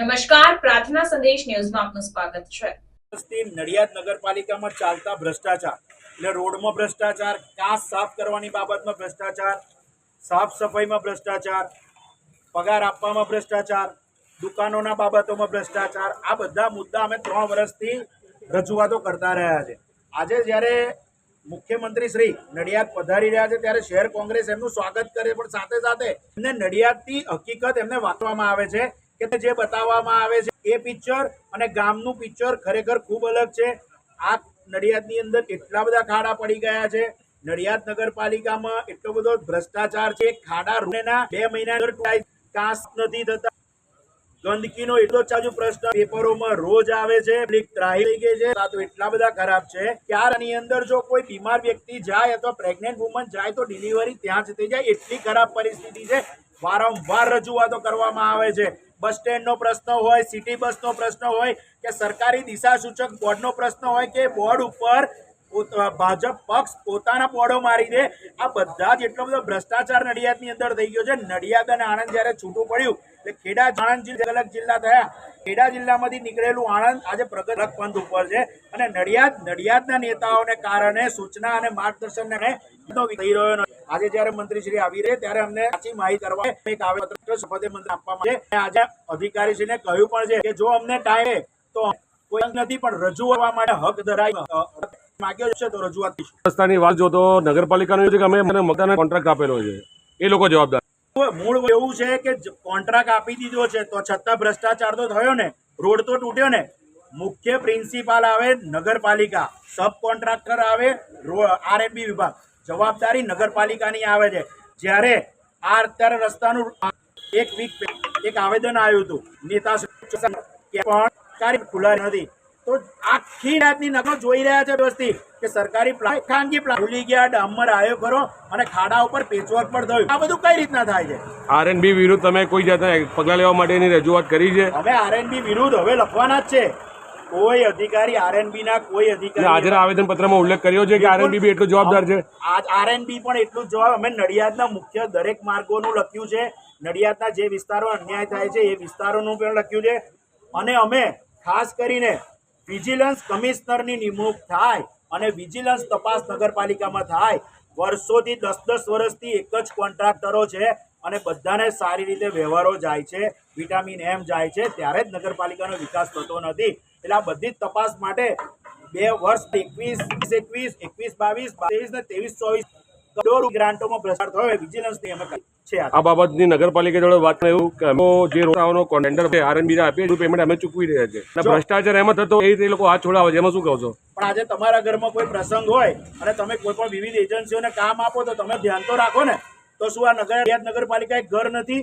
નમસ્કાર, પ્રાર્થના સંદેશ ન્યૂઝમાં આપનું સ્વાગત છે. નડિયાદ નગરપાલિકામાં ચાલતા ભ્રષ્ટાચાર એટલે રોડમાં ભ્રષ્ટાચાર કાચ સાફ કરવાની બાબતમાં ભ્રષ્ટાચાર, સાફ સફાઈમાં ભ્રષ્ટાચાર, પગાર આપવામાં ભ્રષ્ટાચાર, દુકાનોના બાબતોમાં ભ્રષ્ટાચાર, આ બધા મુદ્દા અમે ત્રણ વર્ષથી રજૂઆતો કરતા રહ્યા છે. આજે જ્યારે મુખ્યમંત્રી શ્રી નડિયાદ પધારી રહ્યા છે, ત્યારે શહેર કોંગ્રેસ એમનું સ્વાગત કરે, પણ સાથે સાથે એમને નડિયાદની હકીકત એમને વાંચવામાં આવે છે કે જે બતાવવામાં આવે છે, એ પિક્ચર અને ગામનું પિક્ચર ખરેખર ખૂબ અલગ છે. આ નડિયાદની અંદર એટલા બધા ખાડા પડી ગયા છે. નડિયાદ નગરપાલિકામાં એટલો બધો ભ્રષ્ટાચાર છે. ખાડા રૂના બે મહિના કાંસ નથી થતા. ગંદકીનો એટલો ચાજુ પ્રશ્ન પેપરોમાં રોજ આવે છે. ત્રાહી થઈ ગઈ છે. તો એટલા બધા ખરાબ છે. કે આની અંદર જો કોઈ બીમાર વ્યક્તિ જાય અથવા પ્રેગ્નેન્ટ વુમન જાય તો ડિલિવરી ત્યાં જ થઈ જાય. એટલી ખરાબ પરિસ્થિતિ છે. વારંવાર રજૂઆતો કરવામાં આવે છે. બસ સ્ટેન્ડનો પ્રશ્ન હોય, સિટી બસનો પ્રશ્ન હોય, કે સરકારી દિશા સૂચક બોર્ડનો પ્રશ્ન હોય કે બોર્ડ ઉપર ભાજપ પક્ષ પોતાના બોર્ડો મારી દે, આ બધા જ એટલો બધો ભ્રષ્ટાચાર નડિયાદની અંદર થઈ ગયો છે. નડિયાદ અને આણંદ જ્યારે છૂટું પડ્યું, એટલે ખેડા આણંદ અલગ જિલ્લા થયા. ખેડા જિલ્લામાંથી નીકળેલું આણંદ આજે પ્રગત પંથ ઉપર છે. અને નડિયાદ, નડિયાદના નેતાઓને કારણે સૂચના અને માર્ગદર્શનને થઈ રહ્યો નથી આજે જયારે મંત્રીશ્રી આવી રહે ત્યારે અમને સાચી માહિતી કરવા એક આવેદનપત્ર શપથ મંત્રી આપવા માટે આજે અધિકારીશ્રીને કહ્યું પણ છે કે જો અમને ટાઈમે તો કોઈ નથી પણ રજૂ કરવા માટે હક ધરાય. માગ્યો છે તો રજૂઆત રસ્તાની વાત જો તો નગરપાલિકાનું એવું છે કે અમે મને મતદાન કોન્ટ્રાક્ટ આપેલો છે. એ લોકો જવાબદાર. મૂળ એવું છે કે કોન્ટ્રાક્ટ આપી દીધો છે તો છતાં ભ્રષ્ટાચાર તો થયો ને રોડ તો તૂટ્યો ને. મુખ્ય પ્રિન્સિપાલ આવે નગરપાલિકા સબ કોન્ટ્રાક્ટર આવે આરએમબી વિભાગ. જવાબદારી નગરપાલિકાની આવે છે. જ્યારે આ અત્યારે રસ્તાનું એક વીક એક આવેદન આવ્યું હતું. નેતા પણ ખુલ્લા નથી. તો આખી રાતની નગર જોઈ રહ્યા છે વ્યવસ્થિત કે સરકારી પ્લાન ખાનગી પ્લાન ભૂલી ગયા ડામર આવ્યો ખરો અને ખાડા ઉપર પેચવર્ક પણ થયું. આ બધું કઈ રીતના થાય છે? આરએનબી વિરુદ્ધ તમે કોઈ જાતના પગલાં લેવા માટેની રજૂઆત કરી છે? હવે આરએનબી વિરુદ્ધ હવે લખવાના જ છે. કોઈ અધિકારી આરએનબી ના કોઈ અધિકારી હાજરા આવેદનપત્રમાં ઉલ્લેખ કર્યો છે કે આરએનબી બી એટલો જવાબદાર છે. આજ આરએનબી પણ એટલું જ જવાબ. અમે નડિયાદના મુખ્ય દરેક માર્ગોનું લખ્યું છે. નડિયાદના જે વિસ્તારો અન્યાય થાય છે એ વિસ્તારોનું પણ લખ્યું છે. અને અમે ખાસ કરીને વિજિલન્સ કમિશનરની નિમણૂક થાય અને વિજિલન્સ તપાસ નગરપાલિકામાં થાય વર્ષોથી દસ દસ વર્ષથી એક જ કોન્ટ્રાક્ટરો છે અને બધાને સારી રીતે વ્યવહારો જાય છે વિટામિન એમ જાય છે ત્યારે જ નગરપાલિકાનો વિકાસ થતો નથી. એટલે આ બધી તપાસ માટે બે વર્ષ એકવીસ એકવીસ એકવીસ બાવીસ બાવીસ ને ત્રેવીસ ચોવીસ કરોડ ગ્રાન્ટોમાં ભ્રષ્ટાચાર થયો. વિજિલન્સ અમે છે આ. બાબતની નગરપાલિકા જોડે વાત એવું કે અમે જે રોકાવાનો ટેન્ડર આરએનબી ને આપીએ પેમેન્ટ અમે ચૂકવી રહ્યા છે અને ભ્રષ્ટાચાર એમાં થતો એ રીતે લોકો હાથ છોડાવે છે. એમાં શું કહો છો? પણ આજે તમારા ઘરમાં કોઈ પ્રસંગ હોય અને તમે કોઈ પણ વિવિધ એજન્સીઓને કામ આપો તો તમે ધ્યાન તો રાખો ને. તો શું આ નગર નગરપાલિકા એક ઘર નથી?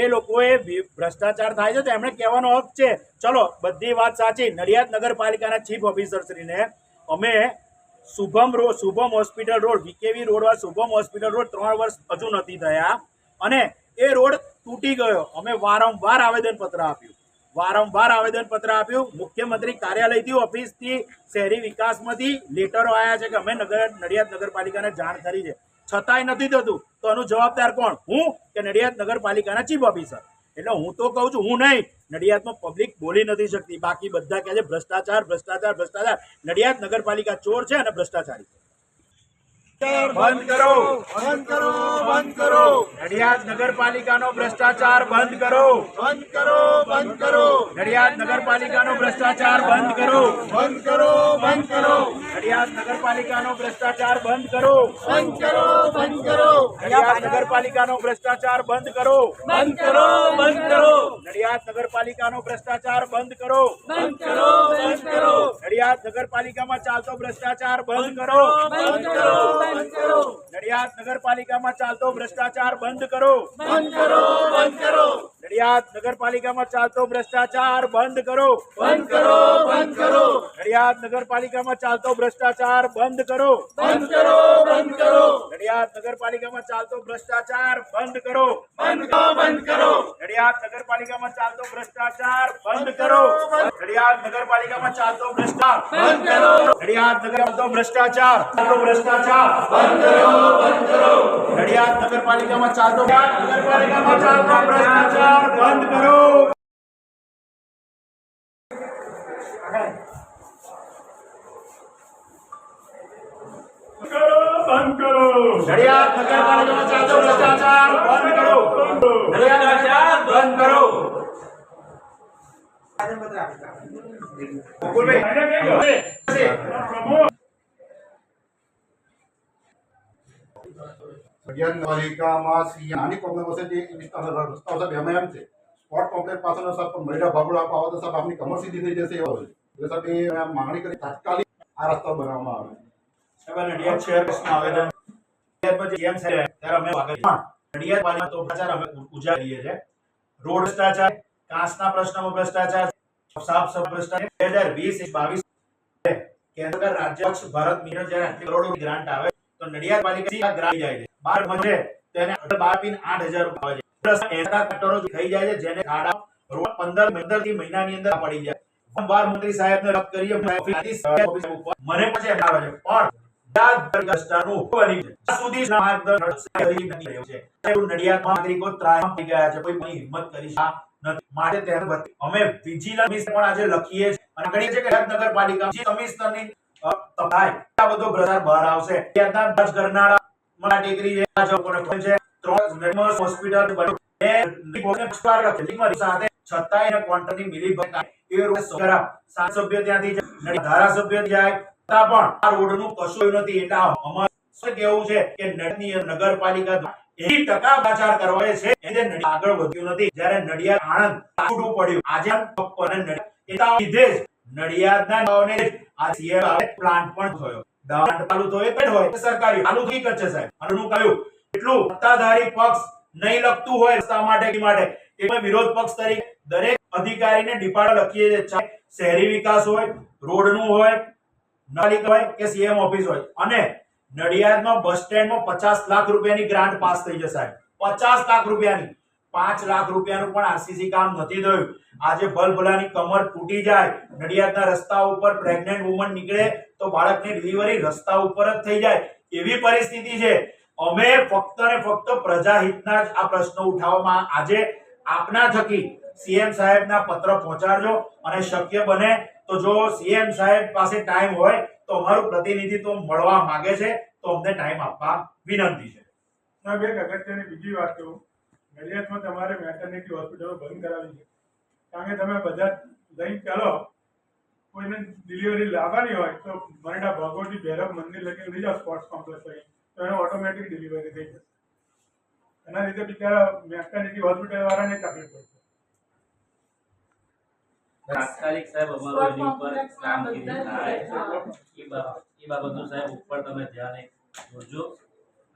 એ લોકોએ ભ્રષ્ટાચાર થાય છે તો એમણે કહેવાનો હક છે. ચલો, બધી વાત સાચી. નડિયાદ નગરપાલિકાના ચીફ ઓફિસરશ્રીને અમે Shubham road Shubham hospital road VKV રોડવા Shubham hospital road ત્રણ વર્ષ હજુ નથી થયા. અને એ રોડ તૂટી ગયો. અમે વારંવાર આવેદનપત્ર આપ્યું. વારંવાર આવેદનપત્ર આપ્યું. મુખ્યમંત્રી કાર્યાલયથી ઓફિસથી શહેરી વિકાસમાંથી લેટરો આવ્યા છે કે અમે નગર, નડિયાદ નગરપાલિકાને જાણ કરી છે. છતાંય નથી થતું. તો આનું જવાબદાર કોણ? હું કે નડિયાદ નગરપાલિકાના ચીફ ઓફિસર? એટલે હું તો કહું છું, હું નહીં. નડિયાદમાં પબ્લિક બોલી નથી શકતી. બાકી બધા કહે છે, ભ્રષ્ટાચાર ભ્રષ્ટાચાર ભ્રષ્ટાચાર. નડિયાદ નગરપાલિકા ચોર છે અને ભ્રષ્ટાચારી બંધ કરો. બંધ કરો બંધ કરો. નડિયાદ નગરપાલિકાનો ભ્રષ્ટાચાર બંધ કરો. બંધ કરો બંધ કરો. નડિયાદ નગરપાલિકાનો ભ્રષ્ટાચાર બંધ કરો. બંધ કરો બંધ કરો. નડિયાદ નગરપાલિકાનો ભ્રષ્ટાચાર બંધ કરો બંધ કરો. બંધ કરો. નડિયાદ નગરપાલિકાનો ભ્રષ્ટાચાર બંધ કરો. બંધ કરો બંધ કરો. નડિયાદ નગરપાલિકાનો ભ્રષ્ટાચાર બંધ કરો. બંધ કરો બંધ કરો. નડિયાદ નગરપાલિકામાં ચાલતો ભ્રષ્ટાચાર બંધ કરો બંધ કરો બંધ કરો. નડિયાદ નગરપાલિકામાં ચાલતો ભ્રષ્ટાચાર બંધ કરો. બંધ કરો બંધ કરો. નડિયાદ નગરપાલિકામાં ચાલતો ભ્રષ્ટાચાર બંધ કરો બંધ કરો બંધ કરો નડિયાદ નગરપાલિકામાં ચાલતો ભ્રષ્ટાચાર બંધ કરો બંધ કરો બંધ કરો નડિયાદ નગરપાલિકામાં ચાલતો ભ્રષ્ટાચાર બંધ કરો બંધ કરો બંધ કરો નડિયાદ નગરપાલિકામાં ચાલતો ભ્રષ્ટાચાર બંધ કરો નડિયાદ નગરપાલિકામાં ચાલતો ભ્રષ્ટાચાર બંધ કરો નડિયાદ નગર ચાલતો ભ્રષ્ટાચાર ચાલતો ભ્રષ્ટાચાર બંધ કરો બંધ કરો નડિયાદ નગરપાલિકામાં ચાલતો નગરપાલિકામાં ચાલતો ભ્રષ્ટાચાર વિસ્તાર બંધ કરો બંધ કરો નડિયાદ નગરપાલિકાનો ચાલતો ભ્રષ્ટાચાર બંધ કરો નડિયાદ ભ્રષ્ટાચાર બંધ કરો મુકુલભાઈ અગિયાર પાલિકામાં સી નાની કોમ્પ્લેક્સ હશે જે એમાં એમ છે. સ્પોટ કોમ્પ્લેક્સ પાછળનો સાહેબ મહિલા ભાગોળ આપવા તો સાહેબ આપની કમર સીધી થઈ જશે એવો છે. એટલે સાહેબ એ માંગણી કરી તાત્કાલિક આ રસ્તા બનાવવામાં આવે. સાહેબ, નડિયાદ શહેર પ્રશ્ન આવેદન. કેમ છે ત્યારે અમે નડિયાદ પાલિકા તો પ્રચાર અમે ઉજાગરીએ છીએ. રોડ ભ્રષ્ટાચાર કાંસના પ્રશ્નમાં ભ્રષ્ટાચાર સાફ સફ ભ્રષ્ટાચાર. બે હજાર વીસ બાવીસ કેન્દ્ર રાજ્ય ભારત મિશન જ્યારે આટલી કરોડો ગ્રાન્ટ આવે તો નડિયાદ પાલિકા ગ્રાન્ટ જાય છે. બાર મળે તેને બાર પીન આઠ હજાર રૂપિયા છે. થઈ જાય છે, જેને ખાડા રોડ પંદર પંદરથી મહિનાની અંદર પડી જાય. વારંવાર મંત્રી સાહેબને રદ કરીએ મને પછી એમ છે પણ નગરપાલિકા બહાર આવશે. ઘરનાળા માં ટેકરી છે આ લોકોને કોણ છે ત્રણ નર્મસ હોસ્પિટલ બન્યું. એ રિપોર્ટને પુષ્પાર લખે. લીકમાં સાથે. છતાંય એને ક્વોન્ટમની મિલીભગત એ રોડ ખરાબ. સાંસદ ત્યાંથી જાય, ધારાસભ્ય જાય. તા પણ આ રોડનું કશું નથી. એટલે અમાર શું કેવું છે કે નડની નગરપાલિકા એવી ટકા પ્રચાર કરવાય છે. એ જે નડિયાદ આગળ વધ્યું નથી. જ્યારે નડિયાદ આણંદ છૂટું પડ્યું. આજે અને નડિયાદ. નડિયાદના ગામને આ સીએમ આવે પ્લાન્ટ પણ થયો. છે પક્ષ નહીં લખતું હોય વિરોધ પક્ષ તરીકે દરેક અધિકારીને લખીએ છીએ શહેરી વિકાસ હોય, રોડનું હોય, નગરપાલિકા હોય કે સીએમ ઓફિસ હોય. અને નડિયાદમાં બસ સ્ટેન્ડમાં પચાસ લાખ રૂપિયાની ગ્રાન્ટ પાસ થઈ જશે પચાસ લાખ રૂપિયાની. પાંચ લાખ રૂપિયાનું પણ આરસીસી કામ નથી થયું. આજે ભલભલાની કમર તૂટી જાય, નડિયાદના રસ્તા ઉપર પ્રેગ્નન્ટ વુમન નીકળે, તો બાળકની ડિલિવરી રસ્તા ઉપર જ થઈ જાય. એવી પરિસ્થિતિ છે. અમે ફક્ત ને ફક્ત પ્રજાહિતના જ આ પ્રશ્નો ઉઠાવવામાં આજે આપના થકી સીએમ સાહેબના પત્ર પહોંચાડજો અને શક્ય બને તો જો સીએમ સાહેબ પાસે ટાઈમ હોય, તો અમારું પ્રતિનિધિત્વ મળવા માંગે છે. તો અમને ટાઈમ આપવા વિનંતી છે. બીજી વાત કહું. નડિયાદમાં તમારે મેટર્નિટી હોસ્પિટલો બંધ કરાવી છે. કારણ કે તમે બધા લઈ ચાલો કોઈને ડિલિવરી લાવવાની હોય તો મરડા ભગવતી ભૈરવ મંદિર લગી લઈ જાઓ સ્પોર્ટ્સ કોમ્પ્લેક્સ લઈ તો એને ઓટોમેટિક ડિલિવરી થઈ જશે. એના લીધે બિચારા મેટર્નિટી હોસ્પિટલ વાળાને તકલીફ પડશે તાત્કાલિક સાહેબ અમારો એની ઉપર કામગીરી થાય. એ બાબતનું સાહેબ ઉપર તમે ધ્યાન સીએમ